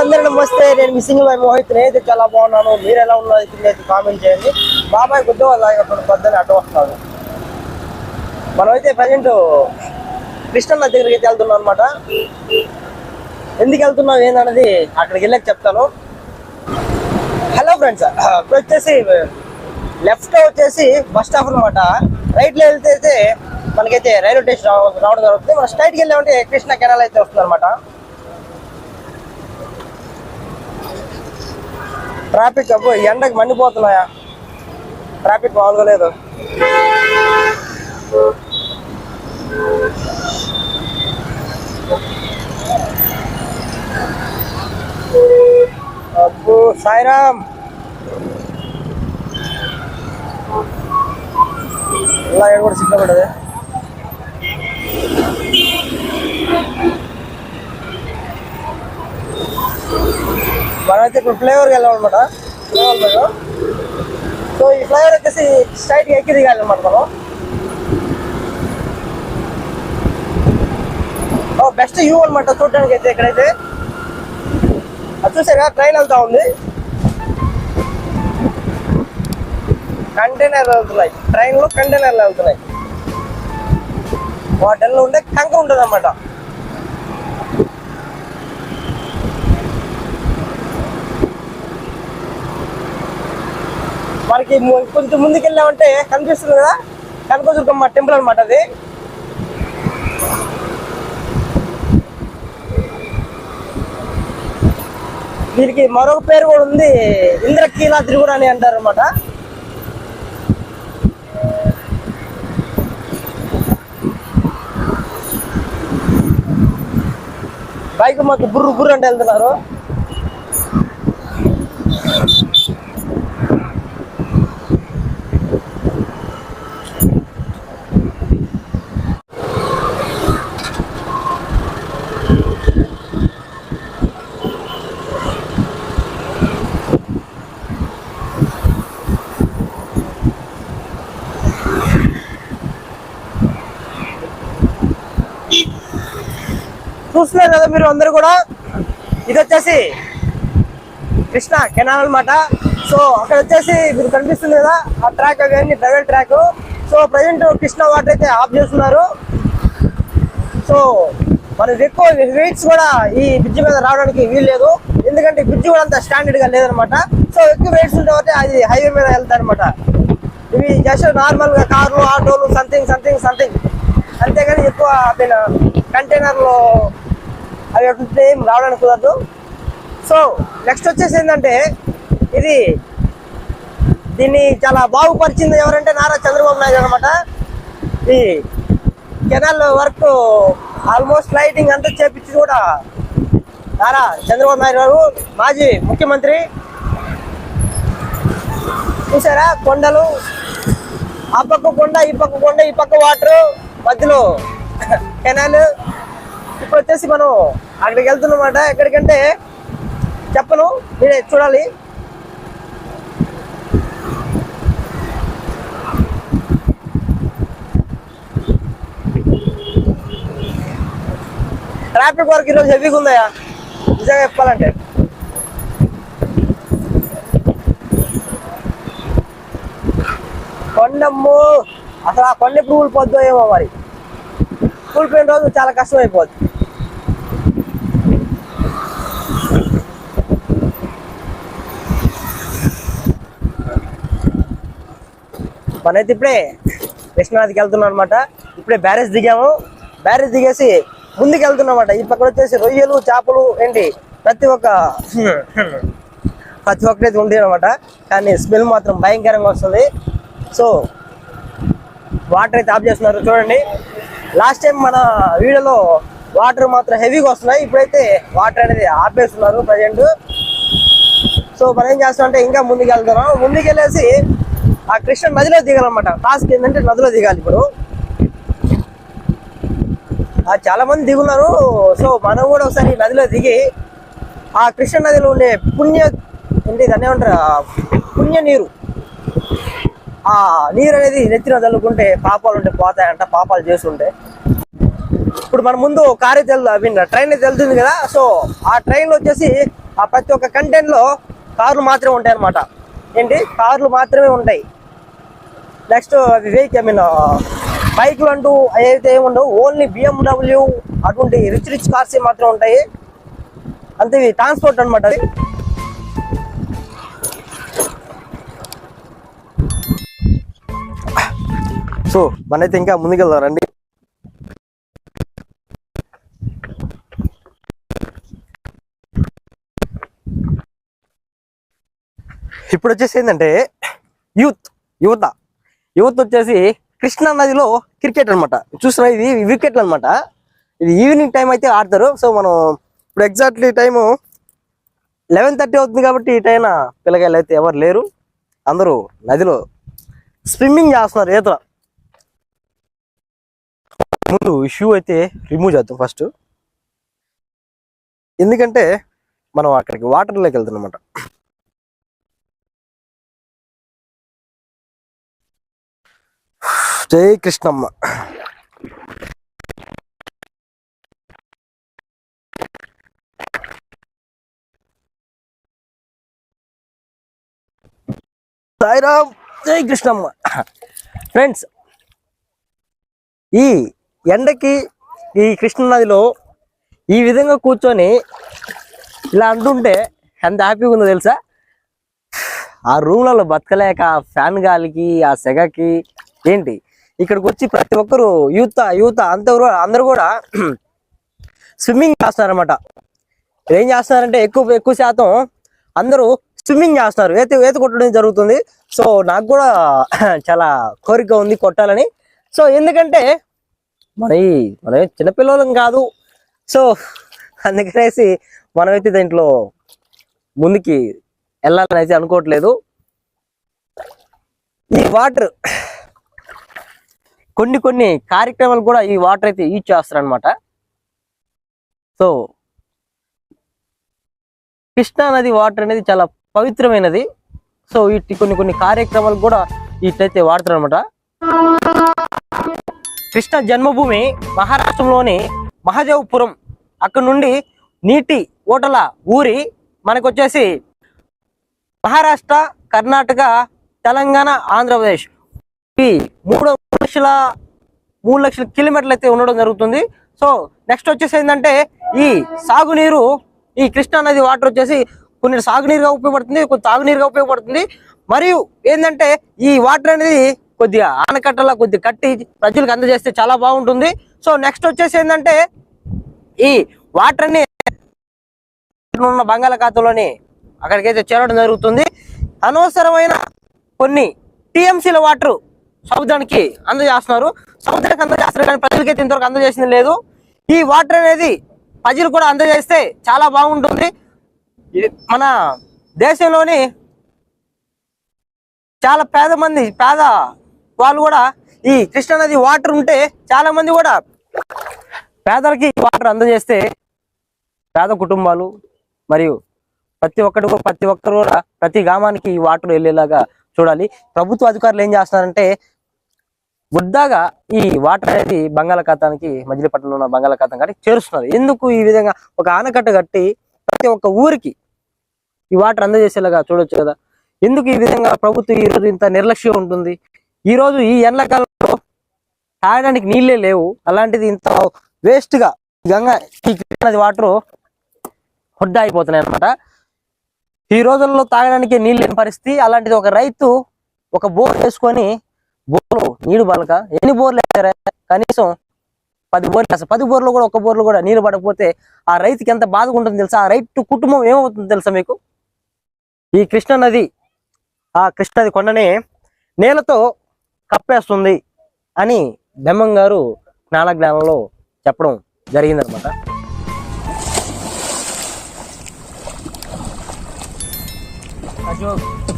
అందరూ నమస్తే నేను మిస్సింగ్ బాయ్ మోహిత్. అయితే చాలా బాగున్నాను. మీరు ఎలా ఉన్నారు కింద అయితే కామెంట్ చేయండి. బాబాయ్ గుద్ద వాళ్ళు పొద్దున్న అటు వస్తున్నాను మనమైతే ప్రజెంట్ కృష్ణన్న దగ్గరికి అయితే వెళ్తున్నాం అనమాట ఎందుకు వెళ్తున్నాం ఏందన్నది అక్కడికి వెళ్ళాక చెప్తాను. హలో ఫ్రెండ్స్ ఇప్పుడు వచ్చేసి లెఫ్ట్ వచ్చేసి బస్ స్టాప్ అనమాట రైట్లో వెళ్తే అయితే మనకైతే రైల్వే స్టేషన్ రావడం జరుగుతుంది. మనం స్ట్రైట్కి వెళ్ళామంటే కృష్ణ కెనాల్ అయితే వస్తుంది అనమాట ట్రాఫిక్ అబ్బో ఎండకి మండిపోతున్నాయా? ట్రాఫిక్ మామూలుగా లేదు. అబ్బో సాయిరామ్. ఇలా ఏడు కూడా సిద్ధపడ్డది అయితే ఇప్పుడు ఫ్లేవర్కి వెళ్ళామన్నమాట ఫ్లేవర్ మీద సో ఈ ఫ్లేవర్ వచ్చేసి స్ట్రైట్ ఎక్కి దిగాలి అనమాట మనం. ఓ బెస్ట్ వ్యూ అనమాట చూడడానికి అయితే ఇక్కడైతే. అది చూసారా? ట్రైన్ వెళ్తా ఉంది. కంటైనర్ వెళ్తున్నాయి. ట్రైన్లో కంటైనర్లు వెళ్తున్నాయి. వాటిల్లో ఉండే కంక ఉంటుంది అన్నమాట మనకి కొంచెం ముందుకు వెళ్ళామంటే కనిపిస్తుంది కదా? కనకదుర్గమ్మ టెంపుల్ అనమాట అది. దీనికి మరొక పేరు కూడా ఉంది ఇంద్రకీలాద్రి కూడా అని అంటారు అనమాట బైక్ మాకు బుర్రు బుర్రు అంటే వెళ్తున్నారు. చూస్తున్నారు కదా మీరు అందరు కూడా? ఇది వచ్చేసి కృష్ణ కెనాల్ అన్నమాట. సో అక్కడ వచ్చేసి మీరు కనిపిస్తుంది కదా ఆ ట్రాక్ అవన్నీ private track so present Krishna water అయితే ఆఫ్ చేస్తున్నారు. సో మనకి ఎక్కువ వెయిట్స్ కూడా ఈ బ్రిడ్జ్ మీద రావడానికి వీలు లేదు ఎందుకంటే బ్రిడ్జ్ కూడా అంత స్టాండర్డ్గా లేదనమాట సో ఎక్కువ వెయిట్స్ ఉంటే అది హైవే మీద వెళ్తాయి అనమాట ఇవి జస్ట్ నార్మల్గా కార్లు ఆటోలు సంథింగ్ సంథింగ్ సంథింగ్ అంతేగాని ఎక్కువ కంటైనర్లు అవి అట్లా ఏం రావడానికి కుదరదు. సో నెక్స్ట్ వచ్చేసి ఏంటంటే ఇది దీన్ని చాలా బాగుపరిచింది ఎవరంటే నారా చంద్రబాబు నాయుడు అనమాట ఈ కెనాల్ వర్క్ ఆల్మోస్ట్ లైటింగ్ అంతా చేపించి కూడా నారా చంద్రబాబు నాయుడు గారు మాజీ ముఖ్యమంత్రి చూసారా? కొండలు ఆ పక్క కొండ ఈ పక్క కొండ ఈ పక్క వాటర్ మధ్యలో కెనాల్ ఇప్పుడు వచ్చేసి మనం అక్కడికి వెళ్తున్నమాట ఎక్కడికంటే చెప్పను మీరే చూడాలి. ట్రాఫిక్ వర్క్ ఈరోజు హెవీగా ఉందయా నిజంగా చెప్పాలంటే. కొండమ్ము అసలు ఆ కొండ ఎప్పుడు కూలిపోద్దో ఏమో మరి. కూలిపోయిన రోజు చాలా కష్టం అయిపోద్ది. మనైతే ఇప్పుడే కృష్ణానదికి వెళ్తున్నాం అనమాట ఇప్పుడే బ్యారేజ్ దిగాము. బ్యారేజ్ దిగేసి ముందుకెళ్తున్నమాట. ఈ పక్కన వచ్చేసి రొయ్యలు చేపలు ఏంటి ప్రతి ఒక్క ప్రతి ఒక్కటి ఉంది అనమాట కానీ స్మెల్ మాత్రం భయంకరంగా వస్తుంది. సో వాటర్ అయితే ఆఫ్ చేస్తున్నారు. చూడండి. లాస్ట్ టైం మన వీడియోలో వాటర్ మాత్రం హెవీగా వస్తున్నాయి. ఇప్పుడైతే వాటర్ అనేది ఆపేస్తున్నారు ప్రజెంట్. సో మనం ఏం చేస్తాం అంటే ఇంకా ముందుకు వెళ్తున్నాం ముందుకు వెళ్ళేసి ఆ కృష్ణ నదిలో దిగాలన్నమాట. టాస్క్ ఏంటంటే నదిలో దిగాలి ఇప్పుడు. చాలా మంది దిగున్నారు. సో మనం కూడా ఒకసారి నదిలో దిగి ఆ కృష్ణ నదిలో ఉండే పుణ్య ఏంటి దాన్ని ఏమంటారు? పుణ్య నీరు. ఆ నీరు అనేది నెత్తిన చల్లుకుంటే పాపాలు ఉంటే పోతాయంట పాపాలు చేస్తుంటే. ఇప్పుడు మన ముందు కారు అయితే ఐ మీన్ ట్రైన్ అయితే వెళ్తుంది కదా సో ఆ ట్రైన్లో వచ్చేసి ఆ ప్రతి ఒక్క కంటెంట్లో కార్లు మాత్రమే ఉంటాయి అన్నమాట ఏంటి? కార్లు మాత్రమే ఉంటాయి. నెక్స్ట్ వెహికల్ ఐ మీన్ బైక్లు అంటూ అయితే ఏముండవు ఓన్లీ బిఎండబ్ల్యూ అటువంటి రిచ్ రిచ్ కార్స్ మాత్రం ఉంటాయి. అంతే ట్రాన్స్పోర్ట్ అనమాట అది. సో మనైతే ఇంకా ముందుకెళ్దాం రండి. ఇప్పుడు వచ్చేసి ఏంటంటే యూత్ యువత. యువత వచ్చేసి కృష్ణా నదిలో క్రికెట్ అన్నమాట. చూస్తున్నా ఇది వికెట్లు అన్నమాట. ఇది ఈవినింగ్ టైం అయితే ఆడతారు. సో మనం ఇప్పుడు ఎగ్జాక్ట్లీ టైము లెవెన్ థర్టీ అవుతుంది కాబట్టి ఈ టైం పిల్లకాయలు అయితే ఎవరు లేరు. అందరూ నదిలో స్విమ్మింగ్ చేస్తున్నారు ఈత ముందు షూ అయితే రిమూవ్ చేద్దాం ఫస్ట్. ఎందుకంటే మనం అక్కడికి వాటర్లోకి వెళ్తున్నాం అనమాట జై కృష్ణమ్మ. సాయిరామ్ జై కృష్ణమ్మ. ఫ్రెండ్స్ ఈ ఎండకి ఈ కృష్ణనదిలో ఈ విధంగా కూర్చొని ఇలా అంటుంటే ఎంత హ్యాపీగా ఉందో తెలుసా? ఆ రూమ్లలో బతకలేక ఆ ఫ్యాన్ గాలికి ఆ సెగకి ఏంటి? ఇక్కడికి వచ్చి ప్రతి ఒక్కరు యూత్ యూత్ అందరూ అందరూ కూడా స్విమ్మింగ్ చేస్తున్నారనమాట ఏం చేస్తున్నారంటే ఎక్కువ ఎక్కువ శాతం అందరూ స్విమ్మింగ్ చేస్తున్నారు. ఈత ఈత కొట్టడం జరుగుతుంది. సో నాకు కూడా చాలా కోరిక ఉంది కొట్టాలని. సో ఎందుకంటే మన ఈ మన చిన్నపిల్లలం కాదు. సో అందుకనేసి మనమైతే దీంట్లో ముందుకి వెళ్ళాలని అయితే అనుకోవట్లేదు. ఈ వాటర్ కొన్ని కొన్ని కార్యక్రమాలు కూడా ఈ వాటర్ అయితే యూజ్ చేస్తారు సో కృష్ణా నది వాటర్ అనేది చాలా పవిత్రమైనది. సో వీటి కొన్ని కొన్ని కార్యక్రమాలు కూడా వీటైతే వాడతారు అనమాట కృష్ణ జన్మభూమి మహారాష్ట్రలోని మహాదేవపురం అక్కడ నుండి నీటి ఓటల ఊరి మనకు వచ్చేసి మహారాష్ట్ర కర్ణాటక తెలంగాణ ఆంధ్రప్రదేశ్. ఈ మూడు లక్షల మూడు లక్షల కిలోమీటర్లు అయితే ఉండడం జరుగుతుంది. సో నెక్స్ట్ వచ్చేసి ఏంటంటే ఈ సాగునీరు ఈ కృష్ణా నది వాటర్ వచ్చేసి కొన్ని సాగునీరుగా ఉపయోగపడుతుంది కొన్ని తాగునీరుగా ఉపయోగపడుతుంది. మరియు ఏంటంటే ఈ వాటర్ అనేది కొద్దిగా ఆనకట్టలా కొద్దిగా కట్టి ప్రజలకు అందజేస్తే చాలా బాగుంటుంది. సో నెక్స్ట్ వచ్చేసి ఏంటంటే ఈ వాటర్ని ఉన్న బంగాళాఖాతంలోని అక్కడికైతే చేరడం జరుగుతుంది. అనవసరమైన కొన్ని టీఎంసీల వాటర్ సముద్రానికి అందజేస్తున్నారు. సముద్రానికి అందజేస్తున్నారు కానీ ప్రజలకైతే ఇంతవరకు అందజేసింది లేదు. ఈ వాటర్ అనేది ప్రజలు కూడా అందజేస్తే చాలా బాగుంటుంది. మన దేశంలోని చాలా పేద మంది పేద వాళ్ళు కూడా ఈ కృష్ణానది వాటర్ ఉంటే చాలా మంది కూడా పేదలకి వాటర్ అందజేస్తే పేద కుటుంబాలు మరియు ప్రతి ఒక్కరు ప్రతి ఒక్కరు కూడా ప్రతి గ్రామానికి ఈ వాటర్ వెళ్ళేలాగా చూడాలి. ప్రభుత్వ అధికారులు ఏం చేస్తున్నారంటే వృద్ధాగా ఈ వాటర్ అనేది బంగాళాఖాతానికి మజిలీపట్నంలో ఉన్న బంగాళాఖాతం కాడికి చేరుస్తున్నారు. ఎందుకు ఈ విధంగా ఒక ఆనకట్ట కట్టి ప్రతి ఒక్క ఊరికి ఈ వాటర్ అందజేసేలాగా చూడొచ్చు కదా? ఎందుకు ఈ విధంగా ప్రభుత్వం ఈ రోజు ఇంత నిర్లక్ష్యం ఉంటుంది? ఈ రోజు ఈ ఎండాకాలంలో తాగడానికి నీళ్ళే లేవు. అలాంటిది ఇంత వేస్ట్గా గంగా ఈ కృష్ణానది వాటర్ హుడ్డా అయిపోతున్నాయి అనమాట ఈ రోజుల్లో తాగడానికి నీళ్ళు లేని పరిస్థితి. అలాంటిది ఒక రైతు ఒక బోర్ వేసుకొని బోర్లు నీళ్ళు బలక ఎన్ని బోర్లు వేసారా కనీసం పది బోర్లు వేస్తారు పది బోర్లు కూడా ఒక బోర్లు కూడా నీళ్ళు పడకపోతే ఆ రైతుకి ఎంత బాధగా ఉంటుందో తెలుసా? ఆ రైతు కుటుంబం ఏమవుతుందో తెలుసా మీకు? ఈ కృష్ణానది ఆ కృష్ణ నది నేలతో కప్పేస్తుంది అని బెమ్మం గారు జ్ఞానజ్ఞానంలో చెప్పడం జరిగిందనమాట. అశోక్